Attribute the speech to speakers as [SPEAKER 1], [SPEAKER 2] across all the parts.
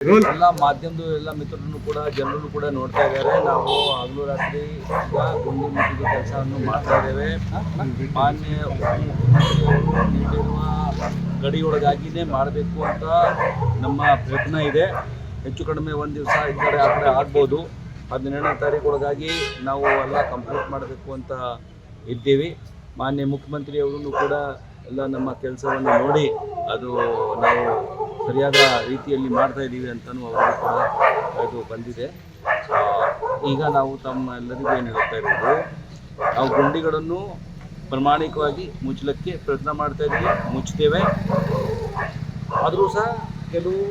[SPEAKER 1] ಎಲ್ಲ ಮಾಧ್ಯಮದ ಎಲ್ಲ ಮಿತ್ರರನ್ನು ಕೂಡ, ಜನರನ್ನು ಕೂಡ ನೋಡ್ತಾ ಇದ್ದಾರೆ. ನಾವು ಹಗಲು ರಾತ್ರಿ ಈಗ ಗುಂಡಿ ಮುಟ್ಟಿದ ಕೆಲಸವನ್ನು ಮಾಡ್ತಾ ಇದ್ದೇವೆ. ಮಾನ್ಯ ಉಪಮುಖ್ಯಮಂತ್ರಿಯವರು ನೀಡಿರುವ ಗಡಿಯೊಳಗಾಗಿನೇ ಮಾಡಬೇಕು ಅಂತ ನಮ್ಮ ಪ್ರಯತ್ನ ಇದೆ. ಹೆಚ್ಚು ಕಡಿಮೆ ಒಂದು ದಿವಸ ಈ ಕಡೆ ಆ ಕಡೆ ಆಗ್ಬೋದು. ಹದಿನೇಳನೇ ತಾರೀಕೊಳಗಾಗಿ ನಾವು ಎಲ್ಲ ಕಂಪ್ಲೀಟ್ ಮಾಡಬೇಕು ಅಂತ ಇದ್ದೀವಿ. ಮಾನ್ಯ ಮುಖ್ಯಮಂತ್ರಿಯವರನ್ನು ಕೂಡ ಎಲ್ಲ ನಮ್ಮ ಕೆಲಸವನ್ನು ನೋಡಿ ಅದು ನಾವು ಸರಿಯಾದ ರೀತಿಯಲ್ಲಿ ಮಾಡ್ತಾ ಇದ್ದೀವಿ ಅಂತಲೂ ಅವರು ಕೂಡ ಇದು ಬಂದಿದೆ. ಈಗ ನಾವು ತಮ್ಮ ಎಲ್ಲರಿಗೂ ಏನು ಹೇಳ್ತಾ ಇರೋದು, ನಾವು ಗುಂಡಿಗಳನ್ನು ಪ್ರಾಮಾಣಿಕವಾಗಿ ಮುಚ್ಚಲಿಕ್ಕೆ ಪ್ರಯತ್ನ ಮಾಡ್ತಾ ಇದ್ದೀವಿ, ಮುಚ್ಚುತ್ತೇವೆ. ಆದರೂ ಸಹ ಕೆಲವು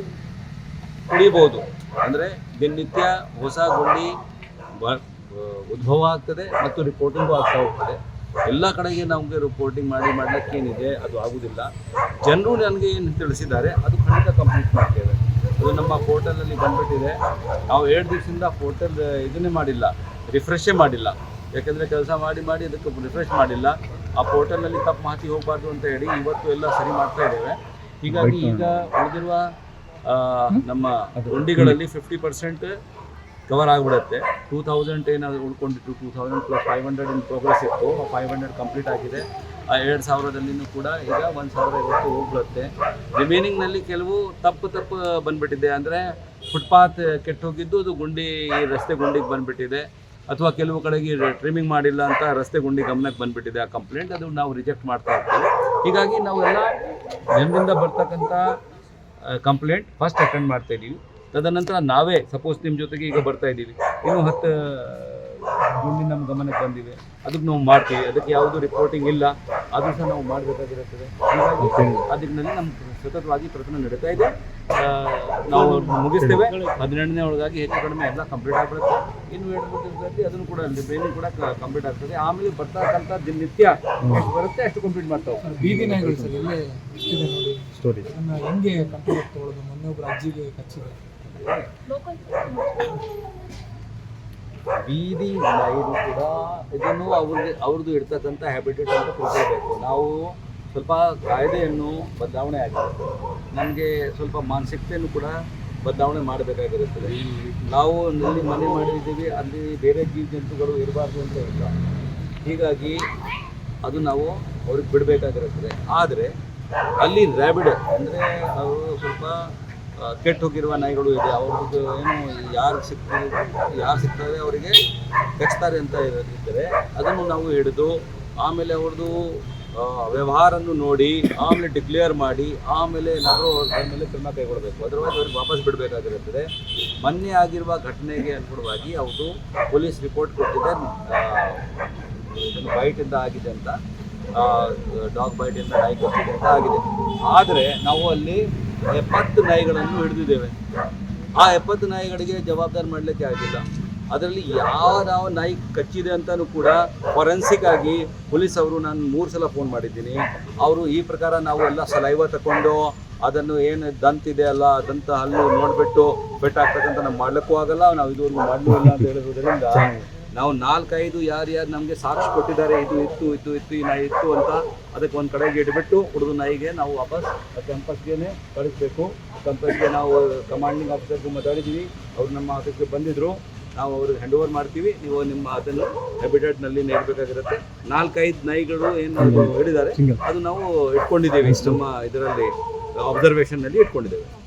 [SPEAKER 1] ಉಳಿಬೋದು ಅಂದರೆ ದಿನನಿತ್ಯ ಹೊಸ ಗುಂಡಿ ಉದ್ಭವ ಆಗ್ತದೆ ಮತ್ತು ರಿಪೋರ್ಟಿಂಗು ಆಗ್ತಾ ಹೋಗ್ತದೆ. ಎಲ್ಲ ಕಡೆಗೆ ನಮಗೆ ರಿಪೋರ್ಟಿಂಗ್ ಮಾಡಿ ಮಾಡಲಿಕ್ಕೆ ಏನಿದೆ ಅದು ಆಗುವುದಿಲ್ಲ ಜನರು ನನಗೆ ಏನು ತಿಳಿಸಿದ್ದಾರೆ ಅದು ಖಂಡಿತ ಕಂಪ್ಲೀಟ್ ಮಾಡ್ತೇವೆ. ಅದು ನಮ್ಮ ಪೋರ್ಟಲಲ್ಲಿ ಬಂದ್ಬಿಟ್ಟಿದೆ. ನಾವು ಎರಡು ದಿವಸದಿಂದ ಪೋರ್ಟಲ್ ಇದನ್ನೇ ಮಾಡಿಲ್ಲ ರಿಫ್ರೆಶೇ ಮಾಡಿಲ್ಲ. ಯಾಕೆಂದರೆ ಕೆಲಸ ಮಾಡಿ ಮಾಡಿ ಅದಕ್ಕೆ ರಿಫ್ರೆಶ್ ಮಾಡಿಲ್ಲ. ಆ ಪೋರ್ಟಲ್ನಲ್ಲಿ ತಪ್ಪು ಮಾಹಿತಿ ಹೋಗಬಾರ್ದು ಅಂತ ಹೇಳಿ ಇವತ್ತು ಎಲ್ಲ ಸರಿ ಮಾಡ್ತಾ ಇದ್ದೇವೆ. ಹೀಗಾಗಿ ಈಗ ಉಳಿದಿರುವ ನಮ್ಮ ಗುಂಡಿಗಳಲ್ಲಿ ಫಿಫ್ಟಿ ಪರ್ಸೆಂಟ್ ಕವರ್ ಆಗಿಬಿಡುತ್ತೆ. ಟೂ ತೌಸಂಡ್ ಏನಾದರೂ ಉಳ್ಕೊಂಡಿತ್ತು two thousand plus five hundred in progress ಇತ್ತು. ಫೈವ್ ಹಂಡ್ರೆಡ್ ಕಂಪ್ಲೀಟ್ ಆಗಿದೆ. ಆ ಎರಡು ಸಾವಿರದಲ್ಲಿನೂ ಕೂಡ ಈಗ ಒಂದು ಸಾವಿರ ಇವತ್ತು ಹೋಗ್ಬಿಡುತ್ತೆ. ರಿಮೈನಿಂಗ್ನಲ್ಲಿ ಕೆಲವು ತಪ್ಪು ತಪ್ಪು ಬಂದ್ಬಿಟ್ಟಿದೆ. ಅಂದರೆ ಫುಟ್ಪಾತ್ ಕೆಟ್ಟೋಗಿದ್ದು ಅದು ಗುಂಡಿ ಈ ರಸ್ತೆ ಗುಂಡಿಗೆ ಬಂದ್ಬಿಟ್ಟಿದೆ. ಅಥವಾ ಕೆಲವು ಕಡೆಗೆ ಟ್ರಿಮಿಂಗ್ ಮಾಡಿಲ್ಲ ಅಂತ ರಸ್ತೆ ಗುಂಡಿ ಗಮನಕ್ಕೆ ಬಂದ್ಬಿಟ್ಟಿದೆ. ಆ ಕಂಪ್ಲೇಂಟ್ ಅದು ನಾವು ರಿಜೆಕ್ಟ್ ಮಾಡ್ತಾ ಇರ್ತೀವಿ. ಹೀಗಾಗಿ ನಾವೆಲ್ಲ ಜನರಿಂದ ಬರ್ತಕ್ಕಂಥ ಕಂಪ್ಲೇಂಟ್ ಫಸ್ಟ್ ಅಟೆಂಡ್ ಮಾಡ್ತಾ ಇದ್ದೀವಿ ತದನಂತರ ನಾವೇ ಸಪೋಸ್ ನಿಮ್ಮ ಜೊತೆಗೆ ಈಗ ಬರ್ತಾ ಇದ್ದೀವಿ. ಇನ್ನೂ ಹತ್ತು ಗುಂಡಿ ನಮ್ಮ ಗಮನಕ್ಕೆ ಬಂದಿವೆ. ಅದಕ್ಕೆ ನಾವು ಮಾಡ್ತೀವಿ. ಅದಕ್ಕೆ ಯಾವುದು ರಿಪೋರ್ಟಿಂಗ್ ಇಲ್ಲ. ಅದು ಸಹ ನಾವು ಮಾಡಬೇಕಾಗಿರುತ್ತದೆ. ಹೀಗಾಗಿ ಆ ದಿಕ್ಕಿನಲ್ಲಿ ನಮ್ಮ ಸತತವಾಗಿ ಪ್ರಯತ್ನ ನಡೀತಾ ಇದೆ. ನಾವು ಮುಗಿಸ್ತೇವೆ. ಹದಿನೆಂಟನೇ ಒಳಗಾಗಿ ಹೆಚ್ಚು ಕಡಿಮೆ ಎಲ್ಲ ಕಂಪ್ಲೀಟ್ ಆಗಿಬಿಡುತ್ತೆ. ಇನ್ನು ಎರಡು ಮೂರು ದಿವಸದಲ್ಲಿ ಅದನ್ನು ಕೂಡ ಬೇರೆ ಕೂಡ ಕಂಪ್ಲೀಟ್ ಆಗ್ತದೆ. ಆಮೇಲೆ ಬರ್ತಕ್ಕಂಥ ದಿನನಿತ್ಯ ಎಷ್ಟು ಬರುತ್ತೆ ಅಷ್ಟು ಕಂಪ್ಲೀಟ್ ಮಾಡ್ತಾವೆ ಹೋಗ್ತೀವಿ.
[SPEAKER 2] ಬೀದಿ ನಾಯಿಗಳು ಸರ್ ಇಲ್ಲೇ ನೋಡಿ.
[SPEAKER 3] ಸ್ಟೋರಿ
[SPEAKER 2] ಹೆಂಗೆ ಕಂಟ್ರೋಲ್ ತಗೊಳ್ಳೋದು ಮೊನ್ನೆ ಒಬ್ಬರು ಅಜ್ಜಿಗೆ ಕಚ್ಚಿದೆ
[SPEAKER 1] ಬೀದಿ ನಾಯಿರು ಕೂಡ ಇದನ್ನು ಅವ್ರಿಗೆ ಅವ್ರದ್ದು ಇರ್ತಕ್ಕಂಥ ಹ್ಯಾಬಿಟೇಟ್ ಅಂತ ತಿಳ್ಕೊಳ್ಬೇಕು. ನಾವು ಸ್ವಲ್ಪ ಕಾಯ್ದೆಯನ್ನು ಬದಲಾವಣೆ ಆಗಿದೆ ನಮಗೆ ಸ್ವಲ್ಪ ಮಾನಸಿಕತೆಯನ್ನು ಕೂಡ ಬದಲಾವಣೆ ಮಾಡಬೇಕಾಗಿರುತ್ತದೆ. ನಾವು ಅಲ್ಲಿ ಮನೆ ಮಾಡಿದ್ದೀವಿ, ಅಲ್ಲಿ ಬೇರೆ ಜೀವ ಜಂತುಗಳು ಇರಬಾರ್ದು ಅಂತ ಇಲ್ಲ. ಹೀಗಾಗಿ ಅದು ನಾವು ಅವ್ರಿಗೆ ಬಿಡಬೇಕಾಗಿರುತ್ತದೆ. ಆದರೆ ಅಲ್ಲಿ ರ್ಯಾಬಿಡ್ ಅಂದರೆ ಅವರು ಸ್ವಲ್ಪ ಕೆಟ್ಟು ಹೋಗಿರುವ ನಾಯಿಗಳು ಇದೆ. ಅವ್ರದ್ದು ಏನು, ಯಾರು ಸಿಗ್ತಾರೆ ಯಾರು ಸಿಗ್ತಾರೆ ಅವರಿಗೆ ಕಚ್ತಾರೆ ಅಂತ ಇದ್ದರೆ ಅದನ್ನು ನಾವು ಹಿಡಿದು ಆಮೇಲೆ ಅವ್ರದ್ದು ವ್ಯವಹಾರನ್ನು ನೋಡಿ, ಆಮೇಲೆ ಡಿಕ್ಲೇರ್ ಮಾಡಿ, ಆಮೇಲೆ ಏನಾದರೂ ಅವ್ರ ಮೇಲೆ ಕ್ರಮ ಕೈಗೊಳ್ಳಬೇಕು ಅದರವಾಗಿ ಅವ್ರಿಗೆ ವಾಪಸ್ ಬಿಡಬೇಕಾಗಿರುತ್ತದೆ. ಮೊನ್ನೆ ಆಗಿರುವ ಘಟನೆಗೆ ಅನುಗುಣವಾಗಿ ಅವರು ಪೊಲೀಸ್ ರಿಪೋರ್ಟ್ ಕೊಟ್ಟಿದೆ. ಬೈಟಿಂದ ಆಗಿದೆ ಅಂತ ಡಾಗ್ ಬೈಟಿಂದ ನಾಯಿ ಕೊಟ್ಟಿದೆ ಅಂತ ಆಗಿದೆ. ಆದರೆ ನಾವು ಅಲ್ಲಿ ಎಪ್ಪತ್ತು ನಾಯಿಗಳನ್ನು ಹಿಡಿದಿದ್ದೇವೆ. ಆ ಎಪ್ಪತ್ತು ನಾಯಿಗಳಿಗೆ ಜವಾಬ್ದಾರಿ ಮಾಡಲಿಕ್ಕೆ ಆಗಿಲ್ಲ. ಅದರಲ್ಲಿ ಯಾವ ಯಾವ ನಾಯಿ ಕಚ್ಚಿದೆ ಅಂತಲೂ ಕೂಡ ಫೊರೆನ್ಸಿಕ್ ಆಗಿ ಪೊಲೀಸ್ ಅವರು ನಾನು ಮೂರು ಸಲ ಫೋನ್ ಮಾಡಿದ್ದೀನಿ. ಅವರು ಈ ಪ್ರಕಾರ ನಾವು ಎಲ್ಲ ಸಲೈವ ತಗೊಂಡು ಅದನ್ನು ಏನು ದಂತಿದೆ ಅಲ್ಲ, ದಂತ ಹಲ್ಲು ನೋಡಿಬಿಟ್ಟು ಬೆಟ್ಟಾಗ್ತಕ್ಕಂಥ ನಾವು ಮಾಡ್ಲಿಕ್ಕೂ ಆಗಲ್ಲ, ನಾವು ಇದುವರೆಗೂ ಮಾಡಲೂ ಇಲ್ಲ ಅಂತ ಹೇಳೋದ್ರಿಂದ ನಾವು ನಾಲ್ಕೈದು ಯಾರ್ಯಾರು ನಮಗೆ ಸಾಕ್ಷಿ ಕೊಟ್ಟಿದ್ದಾರೆ ಇದು ಇತ್ತು ಇತ್ತು ಇತ್ತು ಈ ನಾಯಿ ಇತ್ತು ಅಂತ ಅದಕ್ಕೆ ಒಂದು ಕಡೆಗೆ ಇಟ್ಬಿಟ್ಟು ಹುಡುಗ ನಾಯಿಗೆ ನಾವು ವಾಪಸ್ ಕ್ಯಾಂಪಸ್ಗೆ ಕಳಿಸ್ಬೇಕು. ಕ್ಯಾಂಪಸ್ಗೆ ನಾವು ಕಮಾಂಡಿಂಗ್ ಆಫೀಸರ್ಗೂ ಮಾತಾಡಿದ್ದೀವಿ ಅವ್ರು ನಮ್ಮ ಆಫೀಸ್ಗೆ ಬಂದಿದ್ರು. ನಾವು ಅವ್ರಿಗೆ ಹ್ಯಾಂಡ್ ಓವರ್ ಮಾಡ್ತೀವಿ. ನೀವು ನಿಮ್ಮ ಅದನ್ನು ಹ್ಯಾಬಿಟೇಟ್ನಲ್ಲಿ ನೀಡಬೇಕಾಗಿರುತ್ತೆ. ನಾಲ್ಕೈದು ನಾಯಿಗಳು ಏನು ಹೇಳಿದ್ದಾರೆ ಅದು ನಾವು ಇಟ್ಕೊಂಡಿದ್ದೀವಿ. ನಮ್ಮ ಇದರಲ್ಲಿ ಅಬ್ಸರ್ವೇಷನ್ನಲ್ಲಿ ಇಟ್ಕೊಂಡಿದ್ದೇವೆ.